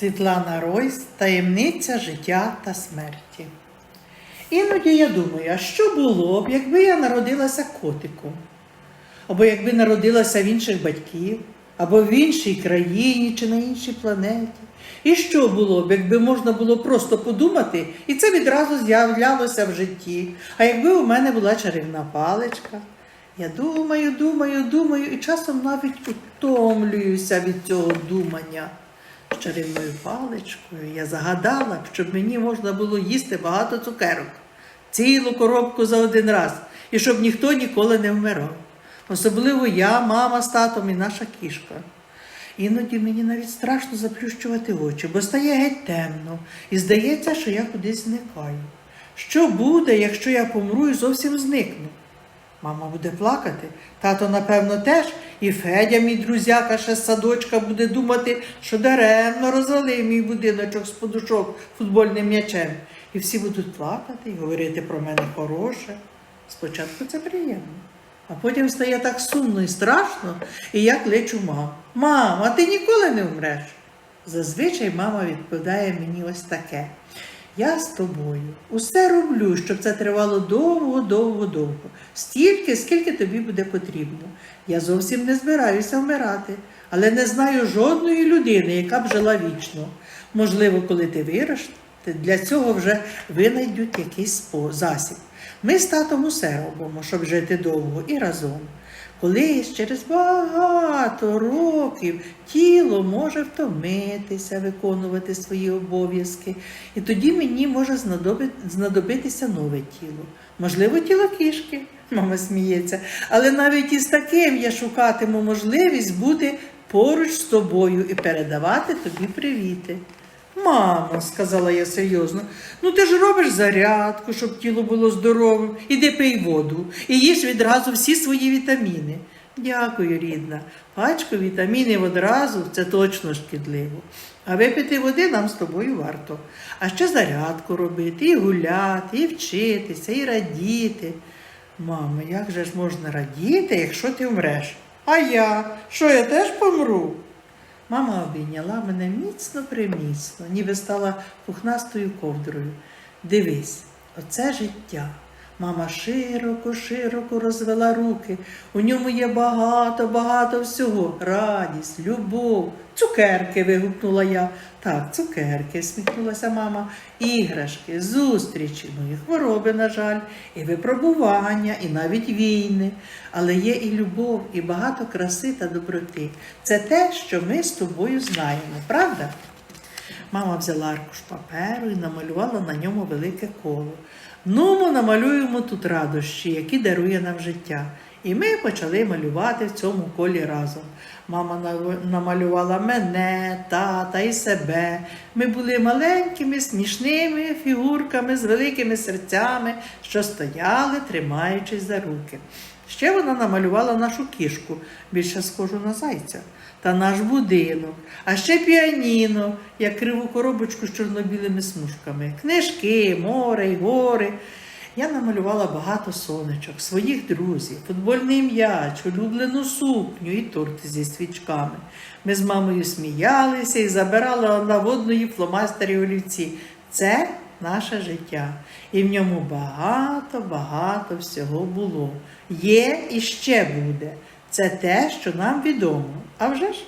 Світлана Ройс Таємниця життя та смерті. Іноді я думаю, а що було б, якби я народилася котиком? Або якби народилася в інших батьків, або в іншій країні чи на іншій планеті. І що було б, якби можна було просто подумати, і це відразу з'являлося в житті. А якби у мене була чарівна паличка, я думаю, думаю, думаю, і часом навіть утомлююся від цього думання. З чарівною паличкою я загадала щоб мені можна було їсти багато цукерок, цілу коробку за один раз, і щоб ніхто ніколи не вмирав. Особливо я, мама з татом і наша кішка. Іноді мені навіть страшно заплющувати очі, бо стає геть темно, і здається, що я кудись зникаю. Що буде, якщо я помру і зовсім зникну? Мама буде плакати, тато, напевно, теж, і Федя, мій друзяка, ще з садочка, буде думати, що даремно розвалив мій будиночок з подушок футбольним м'ячем. І всі будуть плакати і говорити про мене хороше. Спочатку це приємно, а потім стає так сумно і страшно, і я кличу маму. Мам, а ти ніколи не вмреш? Зазвичай мама відповідає мені ось таке. Я з тобою усе роблю, щоб це тривало довго, довго, довго. Стільки, скільки тобі буде потрібно. Я зовсім не збираюся вмирати, але не знаю жодної людини, яка б жила вічно. Можливо, коли ти виростеш, для цього вже винайдуть якийсь засіб. Ми з татом усе робимо, щоб жити довго і разом. Колись через багато років тіло може втомитися, виконувати свої обов'язки, і тоді мені може знадобитися нове тіло. Можливо, тіло кішки, мама сміється, але навіть із таким я шукатиму можливість бути поруч з тобою і передавати тобі привіти. Мамо, сказала я серйозно, ну ти ж робиш зарядку, щоб тіло було здоровим. Іди пий воду і їж відразу всі свої вітаміни. Дякую, рідна. Пачку вітамінів одразу це точно шкідливо. А випити води нам з тобою варто. А ще зарядку робити, і гуляти, і вчитися, і радіти. Мамо, як же ж можна радіти, якщо ти вмреш? А я? Що я теж помру? Мама обійняла мене міцно приміцно, ніби стала пухнастою ковдрою. Дивись, оце життя. Мама широко, широко розвела руки. У ньому є багато, багато всього. Радість, любов, цукерки. вигукнула я. Так, цукерки, сміхнулася мама. Іграшки, зустрічі, ну і хвороби, на жаль, і випробування, і навіть війни. Але є і любов, і багато краси та доброти. Це те, що ми з тобою знаємо, правда? Мама взяла аркуш паперу і намалювала на ньому велике коло. Ну, ми намалюємо тут радощі, які дарує нам життя. І ми почали малювати в цьому колі разом. Мама намалювала мене, тата і себе. Ми були маленькими, смішними фігурками з великими серцями, що стояли, тримаючись за руки. Ще вона намалювала нашу кішку, більше схожу на зайця, та наш будинок, а ще піаніно, як криву коробочку з чорно-білими смужками, книжки, море й гори. Я намалювала багато сонечок, своїх друзів, футбольний м'яч, улюблену сукню і торти зі свічками. Ми з мамою сміялися і забирали на водної фломастері олівці. Це наше життя. І в ньому багато, багато всього було. Є і ще буде. Це те, що нам відомо. А вже ж?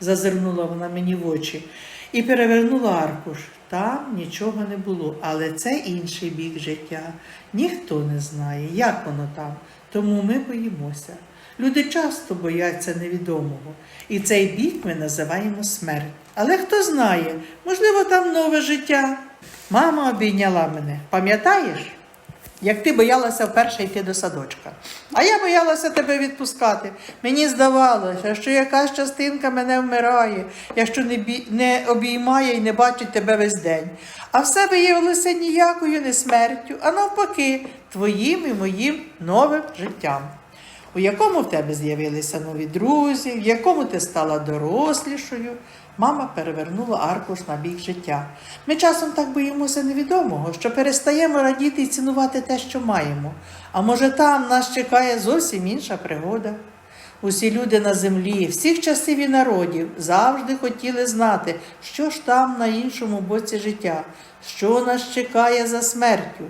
зазирнула вона мені в очі і перевернула аркуш. Там нічого не було, але це інший бік життя. Ніхто не знає, як воно там, тому ми боїмося. Люди часто бояться невідомого, і цей бік ми називаємо смерть. Але хто знає, можливо, там нове життя. Мама обійняла мене. Пам'ятаєш? Як ти боялася вперше йти до садочка. А я боялася тебе відпускати. Мені здавалося, що якась частинка мене вмирає, якщо не, бі... не обіймає і не бачить тебе весь день. А все виявилося ніякою не смертю, а навпаки, твоїм і моїм новим життям. У якому в тебе з'явилися нові друзі, в якому ти стала дорослішою. Мама перевернула аркуш на бік життя. Ми часом так боїмося невідомого, що перестаємо радіти і цінувати те, що маємо. А може, там нас чекає зовсім інша пригода. Усі люди на землі, всіх часів і народів завжди хотіли знати, що ж там на іншому боці життя, що нас чекає за смертю.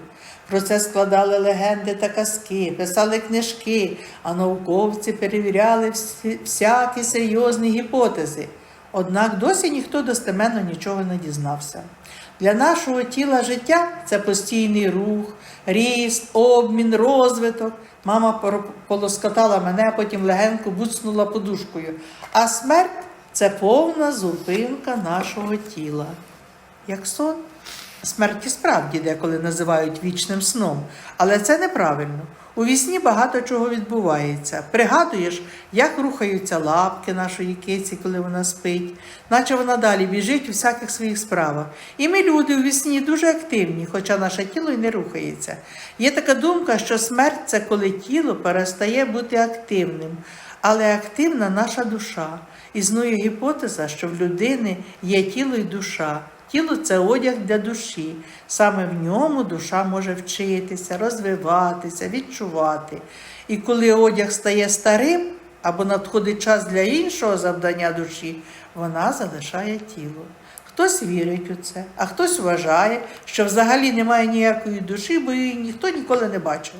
Про це складали легенди та казки, писали книжки, а науковці перевіряли всі, всякі серйозні гіпотези. Однак досі ніхто достеменно нічого не дізнався. Для нашого тіла життя це постійний рух, ріст, обмін, розвиток. Мама полоскотала мене, потім легенько буцнула подушкою. А смерть це повна зупинка нашого тіла. Як сон. Смерть справді деколи називають вічним сном, але це неправильно. У вісні багато чого відбувається. Пригадуєш, як рухаються лапки нашої киці, коли вона спить, наче вона далі біжить у всяких своїх справах. І ми, люди, у вісні дуже активні, хоча наше тіло й не рухається. Є така думка, що смерть це коли тіло перестає бути активним, але активна наша душа. Існує гіпотеза, що в людини є тіло і душа. Тіло це одяг для душі. Саме в ньому душа може вчитися, розвиватися, відчувати. І коли одяг стає старим або надходить час для іншого завдання душі, вона залишає тіло. Хтось вірить у це, а хтось вважає, що взагалі немає ніякої душі, бо її ніхто ніколи не бачив.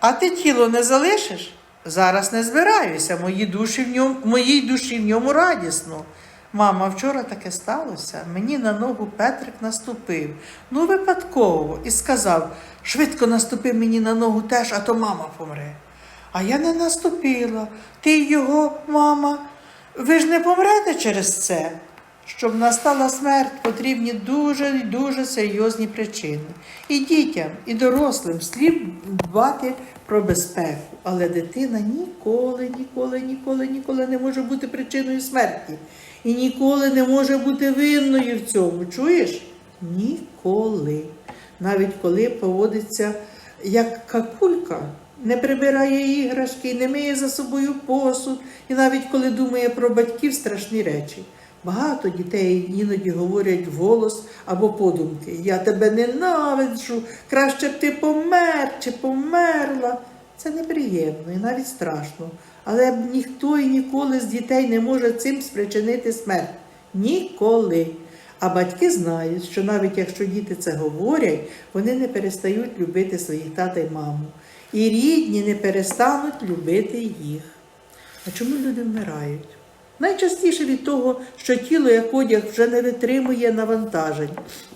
А ти тіло не залишиш? Зараз не збираюся, мої душі в ньому, моїй душі в ньому радісно. Мама, вчора таке сталося. Мені на ногу Петрик наступив. Ну, випадково, і сказав: швидко наступи мені на ногу теж, а то мама помре. А я не наступила. Ти його, мама, ви ж не помрете через це. Щоб настала смерть, потрібні дуже дуже серйозні причини. І дітям, і дорослим слід дбати про безпеку. Але дитина ніколи, ніколи, ніколи, ніколи не може бути причиною смерті. І ніколи не може бути винною в цьому. Чуєш? Ніколи. Навіть коли поводиться як какулька, не прибирає іграшки, не миє за собою посуд, і навіть коли думає про батьків страшні речі. Багато дітей іноді говорять вголос або подумки: Я тебе ненавиджу, краще б ти помер чи померла. Це неприємно і навіть страшно. Але б ніхто і ніколи з дітей не може цим спричинити смерть. Ніколи. А батьки знають, що навіть якщо діти це говорять, вони не перестають любити своїх тата й маму. І рідні не перестануть любити їх. А чому люди вмирають? Найчастіше від того, що тіло як одяг вже не витримує навантажень,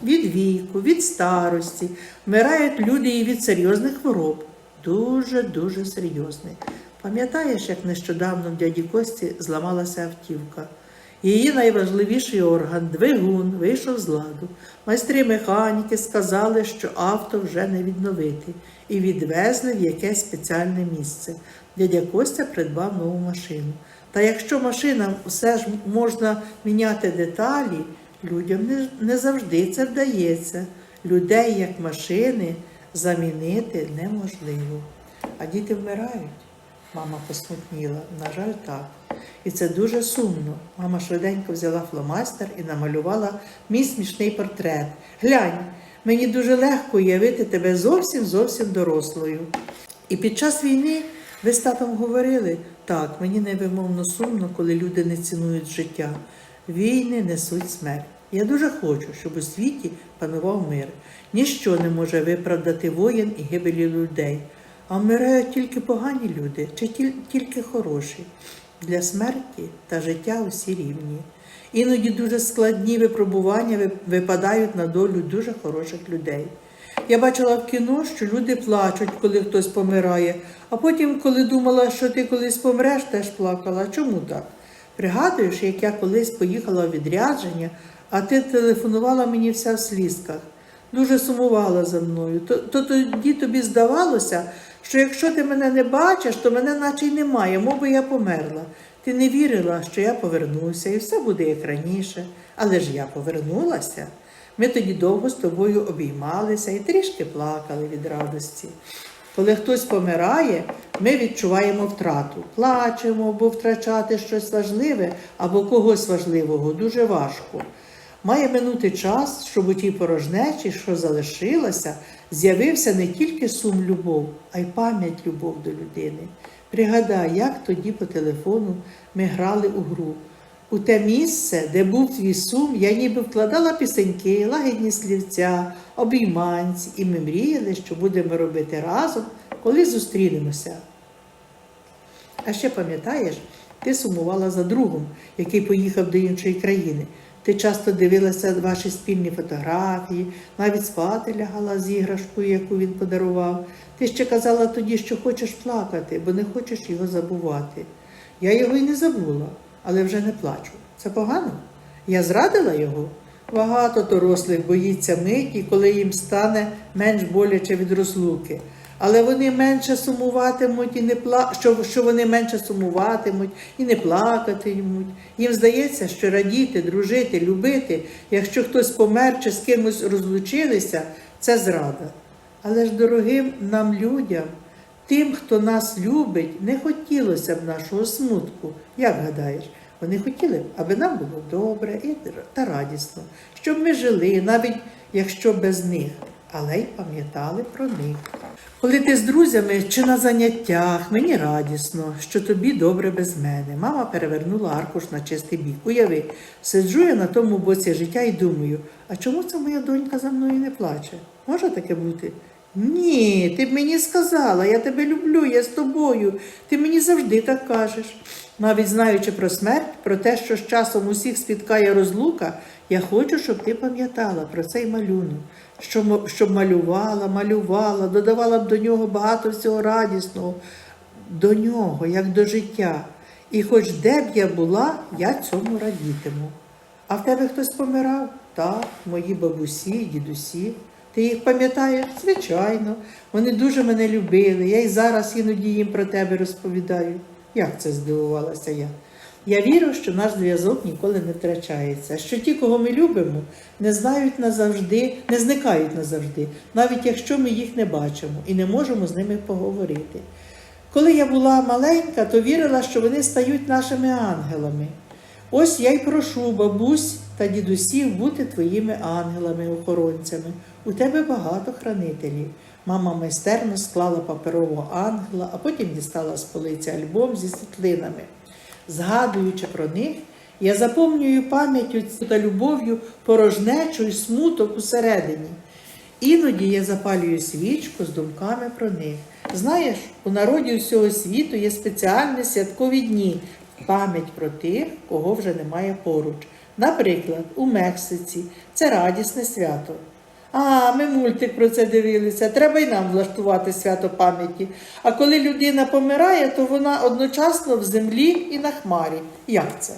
від віку, від старості. Вмирають люди і від серйозних хвороб. Дуже-дуже серйозних. Пам'ятаєш, як нещодавно в дяді Кості зламалася автівка? Її найважливіший орган, двигун, вийшов з ладу. Майстри механіки сказали, що авто вже не відновити, і відвезли в якесь спеціальне місце. Дядя Костя придбав нову машину. Та якщо машинам все ж можна міняти деталі, людям не, завжди це вдається. Людей, як машини, замінити неможливо. А діти вмирають. Мама посмутніла. На жаль, так. І це дуже сумно. Мама швиденько взяла фломастер і намалювала мій смішний портрет. Глянь, мені дуже легко уявити тебе зовсім зовсім дорослою. І під час війни ви з татом говорили, так, мені невимовно сумно, коли люди не цінують життя. Війни несуть смерть. Я дуже хочу, щоб у світі панував мир. Ніщо не може виправдати воєн і гибелі людей. А вмирають тільки погані люди чи тільки хороші. Для смерті та життя усі рівні. Іноді дуже складні випробування випадають на долю дуже хороших людей. Я бачила в кіно, що люди плачуть, коли хтось помирає, а потім, коли думала, що ти колись помреш, теж плакала. Чому так? Пригадуєш, як я колись поїхала у відрядження, а ти телефонувала мені вся в слізках, дуже сумувала за мною. То, то тоді тобі здавалося, що якщо ти мене не бачиш, то мене наче й немає, мов би я померла. Ти не вірила, що я повернуся, і все буде як раніше. Але ж я повернулася. Ми тоді довго з тобою обіймалися і трішки плакали від радості. Коли хтось помирає, ми відчуваємо втрату, плачемо, бо втрачати щось важливе або когось важливого дуже важко. Має минути час, щоб у тій порожнечі, що залишилася, з'явився не тільки сум любов, а й пам'ять любов до людини. Пригадай, як тоді по телефону ми грали у гру. У те місце, де був твій сум, я ніби вкладала пісеньки, лагідні слівця, обійманці, і ми мріяли, що будемо робити разом, коли зустрінемося. А ще пам'ятаєш, ти сумувала за другом, який поїхав до іншої країни. Ти часто дивилася ваші спільні фотографії, навіть спати лягала з іграшкою, яку він подарував. Ти ще казала тоді, що хочеш плакати, бо не хочеш його забувати. Я його й не забула, але вже не плачу. Це погано? Я зрадила його? Багато дорослих боїться миті, коли їм стане менш боляче від розлуки. Але вони менше сумуватимуть і не пла... що, що вони менше сумуватимуть і не плакатимуть. Їм здається, що радіти, дружити, любити, якщо хтось помер чи з кимось розлучилися, це зрада. Але ж дорогим нам людям, тим, хто нас любить, не хотілося б нашого смутку. Як гадаєш? Вони хотіли б, аби нам було добре і та радісно, щоб ми жили, навіть якщо без них, але й пам'ятали про них. Коли ти з друзями чи на заняттях, мені радісно, що тобі добре без мене. Мама перевернула аркуш на чистий бік. Уяви, сиджу я на тому боці життя і думаю, а чому це моя донька за мною не плаче? Може таке бути? Ні, ти б мені сказала, я тебе люблю, я з тобою. Ти мені завжди так кажеш. Навіть знаючи про смерть, про те, що з часом усіх спіткає розлука, я хочу, щоб ти пам'ятала про цей малюнок, що мо- щоб малювала, малювала, додавала б до нього багато всього радісного, до нього, як до життя. І хоч де б я була, я цьому радітиму. А в тебе хтось помирав? Так, мої бабусі, дідусі. Ти їх пам'ятаєш? Звичайно. Вони дуже мене любили. Я й зараз іноді їм про тебе розповідаю. Як це здивувалася я? Я вірю, що наш зв'язок ніколи не втрачається, що ті, кого ми любимо, не знають назавжди, не зникають назавжди, навіть якщо ми їх не бачимо і не можемо з ними поговорити. Коли я була маленька, то вірила, що вони стають нашими ангелами. Ось я й прошу бабусь та дідусів бути твоїми ангелами-охоронцями. У тебе багато хранителів. Мама майстерно склала паперового ангела, а потім дістала з полиці альбом зі світлинами. Згадуючи про них, я заповнюю пам'яттю та любов'ю порожнечу й смуток усередині. Іноді я запалюю свічку з думками про них. Знаєш, у народі усього світу є спеціальні святкові дні пам'ять про тих, кого вже немає поруч. Наприклад, у Мексиці це радісне свято. А, ми мультик про це дивилися. Треба й нам влаштувати свято пам'яті. А коли людина помирає, то вона одночасно в землі і на хмарі. Як це?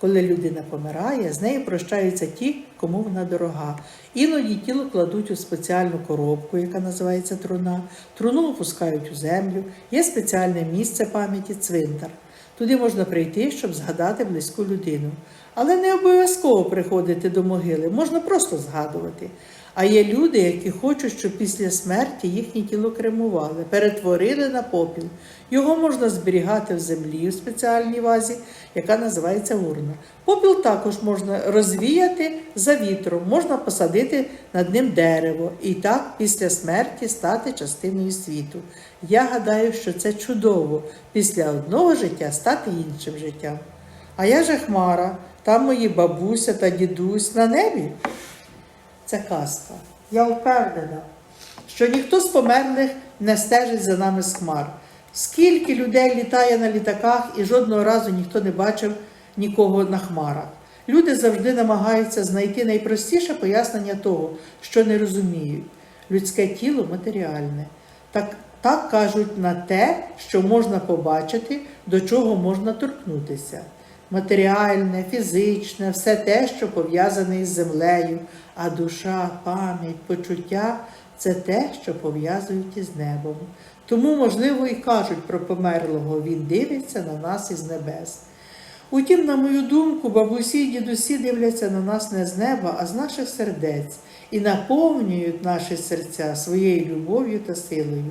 Коли людина помирає, з нею прощаються ті, кому вона дорога. Іноді тіло кладуть у спеціальну коробку, яка називається труна. Труну опускають у землю. Є спеціальне місце пам'яті цвинтар. Туди можна прийти, щоб згадати близьку людину. Але не обов'язково приходити до могили, можна просто згадувати. А є люди, які хочуть, щоб після смерті їхнє тіло кремували, перетворили на попіл. Його можна зберігати в землі у спеціальній вазі, яка називається урна. Попіл також можна розвіяти за вітром, можна посадити над ним дерево і так після смерті стати частиною світу. Я гадаю, що це чудово після одного життя стати іншим життям. А я же хмара, там мої бабуся та дідусь на небі. Це казка. Я впевнена, що ніхто з померлих не стежить за нами з хмар. Скільки людей літає на літаках і жодного разу ніхто не бачив нікого на хмарах. Люди завжди намагаються знайти найпростіше пояснення того, що не розуміють. Людське тіло матеріальне. Так, так кажуть на те, що можна побачити, до чого можна торкнутися. Матеріальне, фізичне, все те, що пов'язане із землею, а душа, пам'ять, почуття це те, що пов'язують із небом. Тому, можливо, і кажуть про померлого, він дивиться на нас із небес. Утім, на мою думку, бабусі й дідусі дивляться на нас не з неба, а з наших сердець і наповнюють наші серця своєю любов'ю та силою.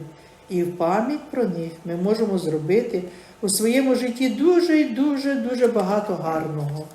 І в пам'ять про них ми можемо зробити у своєму житті дуже дуже дуже багато гарного.